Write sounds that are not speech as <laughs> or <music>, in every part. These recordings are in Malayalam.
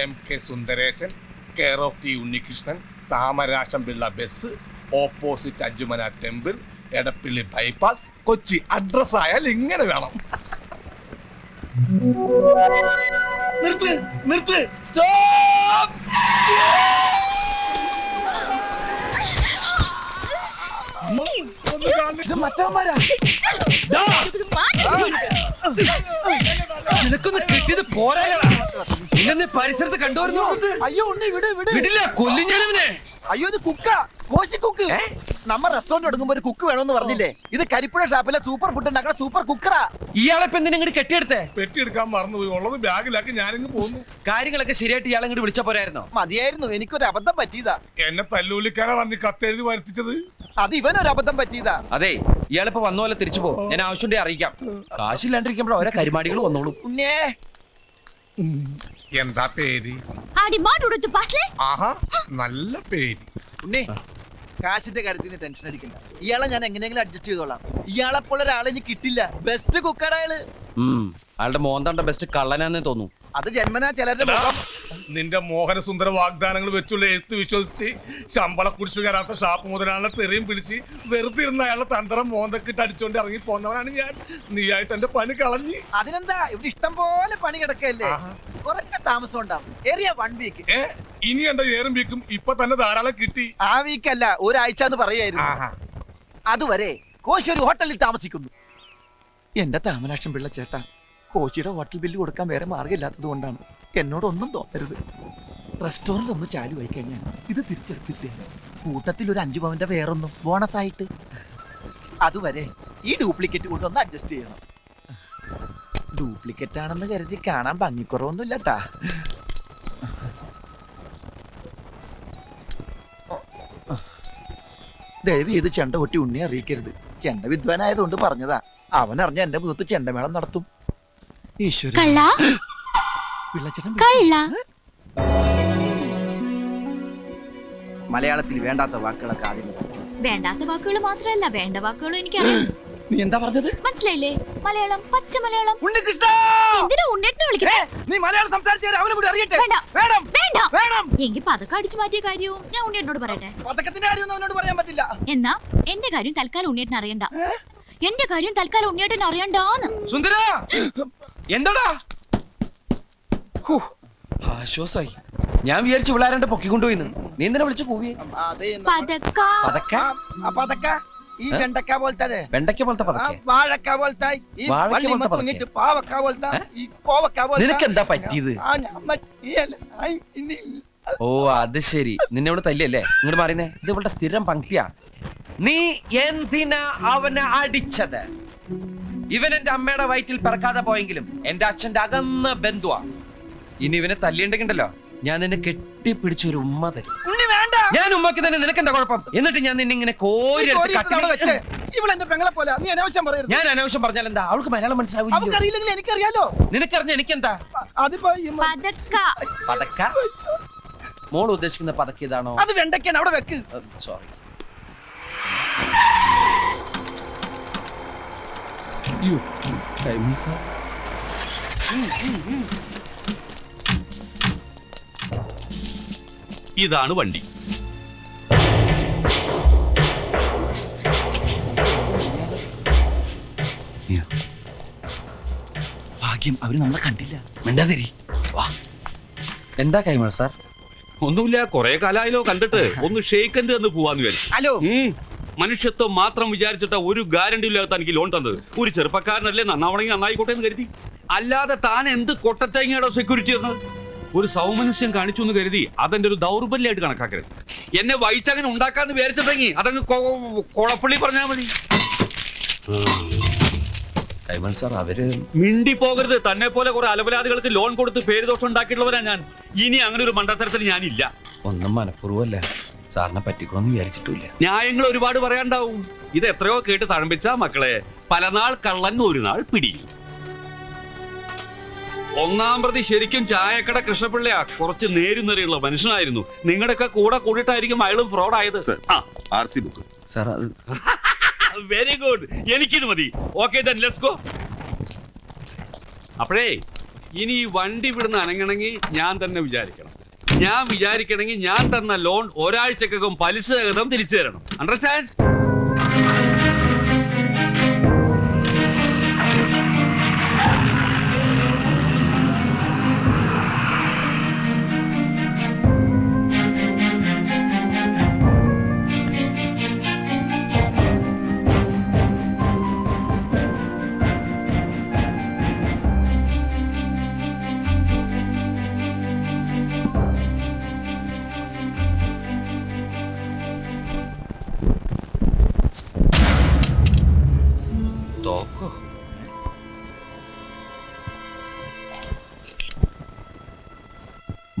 M K Sundareshan care of T Unnikrishnan Thamarasham Pillai bus opposite Anchumana temple Edappally bypass Kochi address ആയാൽ ഇങ്ങനെ വേണം. നിർത്ത് നിർത്ത്. സ്റ്റോപ്പ്! നിനക്കൊന്ന് കിട്ടിയത് പോരായടാ ഇന്നെ പരിസരത്ത് കണ്ടുവരുന്നു. അയ്യോ ഉണ്ണി വിട് വിട്. വിടില്ല കൊല്ലും ഞാനവനെ. അയ്യോ ഇത് കുക്ക. കോശി കുക്ക്. നമ്മ റെസ്റ്റോറന്റ് എടുക്കുമ്പോ ഒരു കുക്ക് വേണമെന്ന് പറഞ്ഞില്ലേ? ഇത് കരിപ്പുഴ ഷാപ്പിലെ സൂപ്പർ ഫുഡ് ഉണ്ടാക്കുന്ന സൂപ്പർ കുക്കറാ ഇയാളെ ഇപ്പൊ എന്തിനാ ഇങ്ങോട്ട് കെട്ടിയെടുത്തേ? പെട്ടി എടുക്കാൻ മറന്നുപോയി ഉള്ളത് ബാഗിലാക്കി ഞാനിങ്ങ് പോന്നു. കാര്യങ്ങളൊക്കെ ശരിയായിട്ട് ഇയാളെ ഇങ്ങോട്ട് വിളിച്ച പോരായിരുന്നോ? മതിയായിരുന്നു. എനിക്കൊരു അബദ്ധം പറ്റിയതാ. എന്നെ തല്ലൂലിക്കാനാണ് ഈ കത്തെഴുതി വരുത്തിച്ചത്. അത് ഇവനൊരു അബദ്ധം പറ്റിയതാ. അതെ ഇയാളിപ്പോ വന്ന പോലെ തിരിച്ചു പോ. ഞാൻ ആവശ്യമുണ്ടെ അറിയിക്കാം. കാശില്ലാണ്ടിരിക്കുമ്പോൾ ഓരോ കരിമാടികൾ വന്നോളൂ. ഉണ്ണേ എന്താ പേര്? ആടി മാട്ടുടുത്ത് പാസ്ലേ ആഹാ നല്ല പേര്. ഉണ്ണേ കാശിന്റെ കാര്യത്തിന് ടെൻഷൻ അടിക്കണ്ട. ഇയാളെ ഞാൻ എങ്ങനെയെങ്കിലും അഡ്ജസ്റ്റ് ചെയ്തോളാം. ഇയാളെ പോലെ ഒരാളെ ഇനി കിട്ടില്ല. ബെസ്റ്റ് കുക്കറാ അയാൾ ഉം അയാളുടെ മോന്താണ്ട ബെസ്റ്റ് കള്ളനാന്നേ തോന്നുന്നു. അത് ജന്മനാ ചിലരുടെ മുഖം. നിന്റെ മോഹനസുന്ദര വാഗ്ദാനങ്ങൾ വെച്ചുള്ള എഴുത്ത് വിശ്വസിച്ച് ശമ്പള കുടിച്ചു കയറാത്ത ഷാപ്പ് മുതലാളെ തെറിയും പിടിച്ച് വെറുതെ ഇരുന്ന അയാളെ തന്ത്രം മോന്തക്കിട്ട് അടിച്ചോണ്ട് ഇറങ്ങി പോന്നവനാണ് ഞാൻ. നീയായിട്ട് എന്റെ പണി കളഞ്ഞ്. അതിനെന്താ? ഇവിടെ ഇഷ്ടം പോലെ പണി കിടക്കല്ലേ ആഹാ. കുറച്ച് താമസം ഉണ്ടാവും. ഏറിയ വൺ വീക്ക് ഏ? ഇനി എന്താ ഏറും വീക്കും ഇപ്പൊ തന്നെ ധാരാളം കിട്ടി. ആ വീക്ക് അല്ല ഒരാഴ്ച എന്ന് പറയായിരുന്നു. ആഹാ. അതുവരെ കോശി ഒരു ഹോട്ടലിൽ താമസിക്കുന്നു. എന്റെ താമരാക്ഷം പിള്ള ചേട്ടാ കോശിയുടെ ഹോട്ടൽ ബില്ല് കൊടുക്കാൻ വേറെ മാർഗമില്ലാത്തത് കൊണ്ടാണ്. എന്നോടൊന്നും തോന്നരുത്. റെസ്റ്റോറന്റ് ഒന്ന് ചാലു ആയി കഴിഞ്ഞാൽ ഇത് തിരിച്ചെടുത്തിട്ട്. കൂട്ടത്തിൽ ഒരു അഞ്ചു പവന്റെ വേറൊന്നും ബോണസ് ആയിട്ട്. അതുവരെ ഈ ഡ്യൂപ്ലിക്കേറ്റ് കൊണ്ടൊന്ന് അഡ്ജസ്റ്റ് ചെയ്യണം. ഡ്യൂപ്ലിക്കേറ്റ് ആണെന്ന് കരുതി കാണാൻ ഭംഗിക്കുറവൊന്നും ഇല്ലട്ടാ ദയവ് ചെയ്ത് ചെണ്ട കൊട്ടി ഉണ്ണി അറിയിക്കരുത്. ചെണ്ട വിദ്വാനായതുകൊണ്ട് പറഞ്ഞതാ. അവൻ അറിഞ്ഞ എന്റെ മുഖത്ത് ചെണ്ടമേളം നടത്തും. ഈശ്വര. മലയാളത്തിൽ വേണ്ടാത്ത വാക്കുകളൊക്കെ ആദ്യം വേണ്ടാത്ത വാക്കുകൾ മാത്രമല്ല വേണ്ട വാക്കുകളും എനിക്കറിയാം. നീ എന്താ പറഞ്ഞത്? മനസ്സിലായില്ലേ? മലയാളം പച്ച മലയാളം. ഉണ്ണികൃഷ്ണ! എന്തിനാ ഉണ്ണേട്ടിനെ ഏ, വിളിക്കട്ടെ നീ മലയാളം സംസാരിച്ചാൽ അവനെ കൂടി അറിയട്ടെ. വേണ്ട. വേണം. വേണ്ട. വേണം. എങ്കിൽ പതക്കം അടിച്ചു മാറ്റിയ കാര്യവും ഞാൻ ഉണ്ണേട്ടിനോട് പറയട്ടെ. പതക്കത്തിന്റെ കാര്യമൊന്നും അവനോട് പറയാൻ പറ്റില്ല. എന്നാ എന്റെ കാര്യം തൽക്കാലം ഉണ്ണേട്ടിന് അറിയണ്ട. എന്റെ കാര്യം തൽക്കാലം ഉണ്ണിയേട്ടൻ അറിയണ്ടാന്ന്. സുന്ദര! എന്താടാ? ഹൂ, ആശ്വാസായി. ഞാൻ വിചാരിച്ചു വിളാരണ്ട് പൊക്കിക്കൊണ്ടുപോയിന്ന്. നീ എന്തിനാ വിളിച്ചു കൂവിയെ? അതെ പതക്ക. പതക്ക. ഈ? വെണ്ടക്ക പോലത്തെ വെണ്ടക്ക പോലത്തെ പതക്കെ? വാഴക്ക പോലത്തെ ഈ പോലത്തെ തൂങ്ങിട്ട് പാവക്ക പോലത്തെ ഈ കോവക്ക പോലത്തെ. നിനക്ക് എന്താ പറ്റിയത് ഓ അത് ശരി. നിന്നെ ഇവിടെ തല്ലിയല്ലേ? ഇങ്ങോട്ട് പറയുന്നേ ഇത് ഇവളുടെ സ്ഥിരം പങ്ക്തിയാ. നീ എന്തിനാ അവനെ അടിച്ചത്? ഇവൻ എന്റെ അമ്മയുടെ വയറ്റിൽ പിറക്കാതെ പോയെങ്കിലും എന്റെ അച്ഛന്റെ അകന്ന ബന്ധുവാ. ഇനി ഇവനെ തല്ലിയുണ്ടെങ്കിണ്ടല്ലോ ഞാൻ നിന്നെ കെട്ടിപ്പിടിച്ച ഒരു ഉമ്മ തരും. ഞാൻ ഉമ്മക്ക് തന്നെ നിനക്കെന്താ കുഴപ്പം? എന്നിട്ട് ഞാൻ നിന്നെ ഇങ്ങനെ കോരി ഇവളെന്റെ പെങ്ങളെ പോലെ. നീ അനാവശ്യം പറയരുത്. ഞാൻ അനാവശ്യം പറഞ്ഞാൽ എന്താ? അവൾക്ക് മലയാളം മനസ്സിലാവില്ല അവക്കറിയില്ലെങ്കിൽ എനിക്കറിയാലോ. നിനക്കറിഞ്ഞ എനിക്കെന്താ? അതിപ്പോ പതക്ക. പതക്ക? മോൾ ഉദ്ദേശിക്കുന്ന പതക്ക ഇതാണോ? അത് വെണ്ടയ്ക്കാണ് അവിടെ വെക്ക്. സോറി ഇതാണ് വണ്ടി. ഭാഗ്യം അവർ നമ്മളെ കണ്ടില്ല. മിണ്ടാതിരി. എന്താ കൈമൾ സാർ? ഒന്നുമില്ല കുറെ കാലായാലോ കണ്ടിട്ട്. ഒന്ന് ഷെയ്ക്കൻഡ് എന്ന് പോവാന്ന് വിചാരിച്ചു. ഹലോ. മനുഷ്യത്വം മാത്രം വിചാരിച്ചിട്ട ഒരു ഗ്യാരണ്ടി ഇല്ലാത്ത എനിക്ക് ലോൺ തന്നത്. ഒരു ചെറുപ്പക്കാരനല്ലേ നന്നാവണമെങ്കിൽ നന്നായിക്കോട്ടെ എന്ന് കരുതി. അല്ലാതെ താൻ എന്ത് കൊട്ടത്തേങ്ങയുടെ സെക്യൂരിറ്റി തന്നത്? ഒരു സൗമനസ്യം കാണിച്ചു എന്ന് കരുതി അതെന്റെ ഒരു ദൗർബല്യമായിട്ട് കണക്കാക്കരുത്. എന്നെ വൈച്ചങ്ങനെ ഉണ്ടാക്കാന്ന് വിചാരിച്ചിട്ടെങ്കിൽ അതങ്ങ് കൊളപ്പള്ളി പറഞ്ഞാൽ മതി. കൈമൾ സാർ അവർ മിണ്ടി പോകരുത് തന്നെ പോലെ കുറെ അലപരാധികൾക്ക് ലോൺ കൊടുത്ത് പേര് ദോഷം ഉണ്ടാക്കിയിട്ടുള്ളവരാ ഞാൻ. ഇനി അങ്ങനെ ഒരു മണ്ടത്തരത്തിൽ ഞാനില്ല. ഒന്നും മനഃപൂർവമല്ല. സാറിനെ പറ്റിക്കണമെന്ന് വിചാരിച്ചിട്ടില്ല ന്യായങ്ങൾ ഒരുപാട് പറയാണ്ടാവും. ഇത് എത്രയോ കേട്ട് തഴമ്പിച്ച മക്കളെ. പലനാൾ കള്ളൻ ഒരു നാൾ പിടി ഒന്നാം പ്രതി ശരിക്കും ചായക്കട കൃഷ്ണപിള്ളയാ. കുറച്ച് നേരുന്നറിയുള്ള മനുഷ്യനായിരുന്നു. നിങ്ങളുടെയൊക്കെ കൂടെ കൂടിയിട്ടായിരിക്കും അയാളും ഫ്രോഡ് ആയത് ആ ആർ സി ബുക്ക്. സാർ അത് <laughs> വെരി ഗുഡ് എനിക്കിത് മതി. ഓക്കെ ദെൻ ലെറ്റ്സ് ഗോ അപ്പോഴേ ഇനി ഈ വണ്ടി വിടുന്ന അനങ്ങണമെങ്കിൽ ഞാൻ തന്നെ വിചാരിക്കണം. ഞാൻ വിചാരിക്കണമെങ്കിൽ ഞാൻ തന്ന ലോൺ ഒരാഴ്ചക്കകം പലിശ സഹിതം തിരിച്ചു തരണം. അണ്ടർസ്റ്റാൻഡ്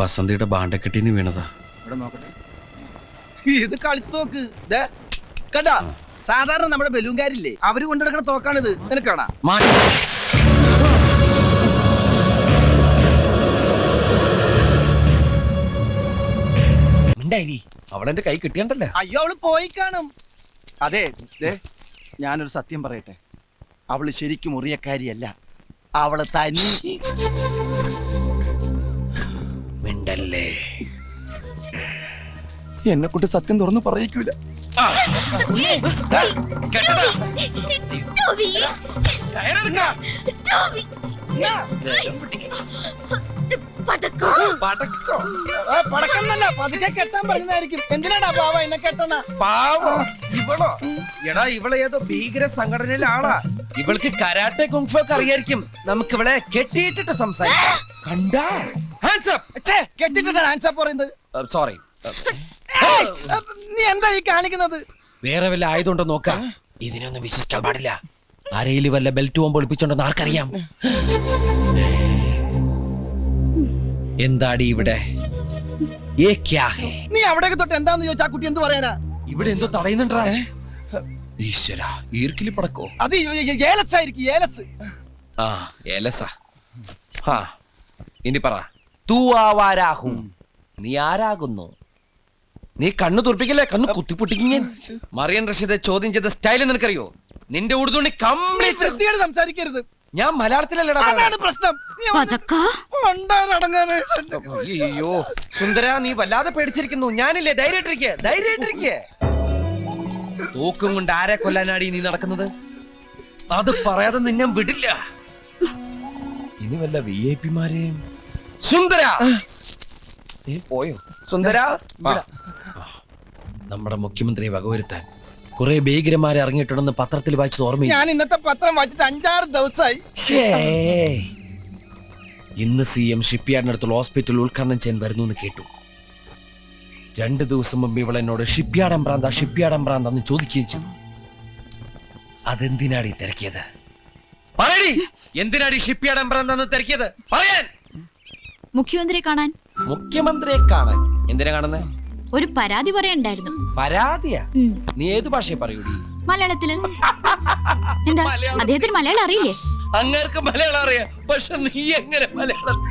ബസന്തിയുടെ ബാണ്ടക്കെട്ടിന്ന് വീണതാ. ഇവിടെ നോക്കട്ടെ. ഇത് കളിത്തോക്ക് കണ്ടാ? സാധാരണ നമ്മുടെ ബലൂങ്കാരില്ലേ അവർ കൊണ്ടുനടക്കുന്ന തോക്കാണിത്. നിനക്കാണാ അവളെന്റെ കൈ കിട്ടിയണ്ടല്ലേ. അയ്യോ അവൾ പോയി കാണും. അതെ ഞാനൊരു സത്യം പറയട്ടെ. അവൾ ശരിക്കും മുറിയക്കാരിയല്ല അവൾ തനി. മിണ്ടല്ലേ എന്നെ കൊണ്ട് സത്യം തുറന്നു പറയിക്കൂല. ടോവി, ടോവി, പതക്കോ? പടക്കോ ആ, പടക്കന്നല്ല പതുക്കെ കെട്ടാൻ പറഞ്ഞതായിരിക്കും എന്തിനാടാ ബാബ എന്നെ കെട്ടണ? പാവോ ഇവളോ? എടാ ഇവളെ ഏതോ ഭീകര സംഘടനയിലെ ആളാ. ഇവൾക്ക് കരാട്ടെ കുങ്ഫു ഒക്കെ അറിയായിരിക്കും. നമുക്ക് ഇവളെ കെട്ടിയിട്ടിട്ട് സംസാരിക്കാം. കണ്ടാ? ഹാൻഡ്സ് ഛേ, കെട്ടിട്ടാണ് അപ്പ് പറയുന്നത്. അപ്പ് സോറി നീ എന്താ ഈ കാണിക്കുന്നത്? വേറെ വല്ല ആയതുകൊണ്ടോ നോക്കാം. ഇതിനൊന്നും വിശ്വസിക്കാൻ പാടില്ല. അരയിൽ വല്ല ബെൽറ്റ് പോകുമ്പോൾ ഒളിപ്പിച്ചോണ്ടെന്ന് ആർക്കറിയാം. എന്താടി ഇവിടെ? നീ അവിടേക്ക് തൊട്ട് എന്താന്ന് ചോദിച്ചാ കുട്ടി എന്ത് പറയാനാ? ഇവിടെ എന്തോ തടയുന്നുണ്ടാ? ഈശ്വര ഈർക്കിലി പടക്കോ? അത് ഈ- ഈ- ഏലസ് ആയിരിക്കും ഏലസ് ആ ഏലസാ ഹാ ഇനി പറ. തൂ ആവാരാഹും നീ ആരാകുന്നു? നീ കണ്ണു തുറപ്പിക്കല്ലേ? കണ്ണു കുത്തിപ്പൊട്ടിക്കും ഞാൻ മറിയൻ റഷീദ് ചോദ്യം ചെയ്ത സ്റ്റൈൽ നിനക്കറിയോ? നിന്റെ ഉടുതുണി കംപ്ലീറ്റ് സംസാരിക്കരുത്. ഞാൻ മലയാളത്തിലല്ലടാ അതാണ് പ്രശ്നം. നീ ഒന്ന് പതക്കോ? കൊണ്ടാനടങ്ങാനായിട്ട് അയ്യോ സുന്ദര നീ വല്ലാതെ പേടിച്ചിരിക്കുന്നു. ഞാനില്ലേ? ധൈര്യമായിട്ടിരിക്കേ. ധൈര്യമായിട്ടിരിക്കേ. തൂക്കും കൊണ്ട് ആരെ കൊല്ലാനാടി നീ നടക്കുന്നത്? അത് പറയാതെ നിന്നെ വിടില്ല. ഇനി വല്ല വി ഐ പിമാരെയും സുന്ദര! പോയോ? സുന്ദര. നമ്മുടെ മുഖ്യമന്ത്രിയെ വകവരുത്താൻ കുറെ ഭീകരന്മാരെ ഇറങ്ങിയിട്ടുണ്ടെന്ന് പത്രത്തിൽ വായിച്ചത് ഓർമ്മ ഞാൻ ഇന്നത്തെ പത്രം വായിച്ചിട്ട് അഞ്ചാറ് ദിവസമായി. ഇന്ന് സി എം ഷിപ്പ്യാർഡിനടുത്തുള്ള ഹോസ്പിറ്റൽ ഉദ്ഘാടനം ചെയ്യാൻ വരുന്നു എന്ന് കേട്ടു. രണ്ടു ദിവസം മുമ്പ് ഇവൾ എന്നോട് ഷിപ്പ്യാർഡ് എംബ്രാന്ത ഷിപ്പ്യാർഡ് എംബ്രാന്ത എന്ന് ചോദിക്കുകയും ചെയ്തു. അതെന്തിനാടി തിരക്കിയത്? പറയടി! എന്തിനാടി ഷിപ്പ്യാർഡ് എംബ്രാന്ത എന്ന് തിരക്കിയത്? പറയാൻ! മുഖ്യമന്ത്രിയെ കാണാൻ? മുഖ്യമന്ത്രിയെ കാണാൻ. എന്തിനാ കാണുന്നത് ഒരു പരാതി പറയണ്ടായിരുന്നു പരാതിയാ? ഉം, നീ ഏത് ഭാഷയെ പറയൂടി? മലയാളത്തിൽ? <laughs> എന്താ? മലയാളം. അദ്ദേഹത്തിന് മലയാളം അറിയില്ലേ? അങ്ങേർക്ക് മലയാളം അറിയാം. പക്ഷെ നീ എങ്ങനെ മലയാളം <gasps>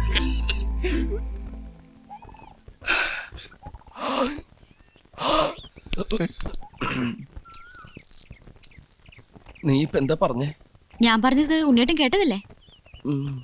നീ ഇപ്പൊ എന്താ പറഞ്ഞേ? ഞാൻ പറഞ്ഞത് ഉണ്ണിയേട്ടൻ കേട്ടതല്ലേ? ഉം.